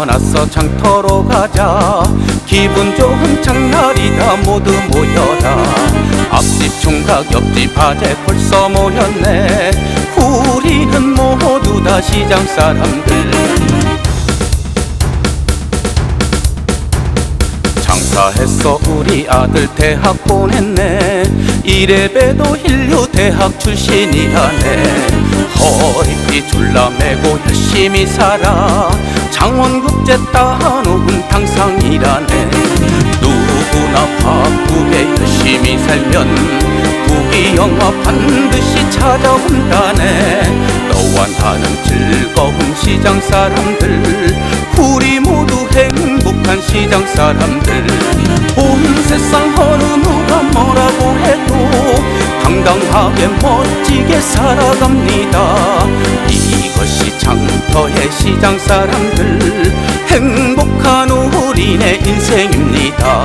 많았어 장터로 가자. 기분 좋은 장날이다. 모두 모여라. 앞집 총각 옆집 아재 벌써 모였네. 우리는 모두 다 시장 사람들. 장사했어 우리 아들 대학 보냈네. 이래봬도 인류 대학 출신이라네. 허리띠 졸라매고 열심히 살아 누구나 바쁘게 열심히 살면 부귀영화 반드시 찾아온다네. 너와 나는 즐거운 시장 사람들 우리 모두 행복한 시장 사람들. 온 세상 어느 누가 뭐라고 해도 당당하게 멋지게 살아갑니다. 이것이 장터의 시장 사람들 행복한 우리네 인생입니다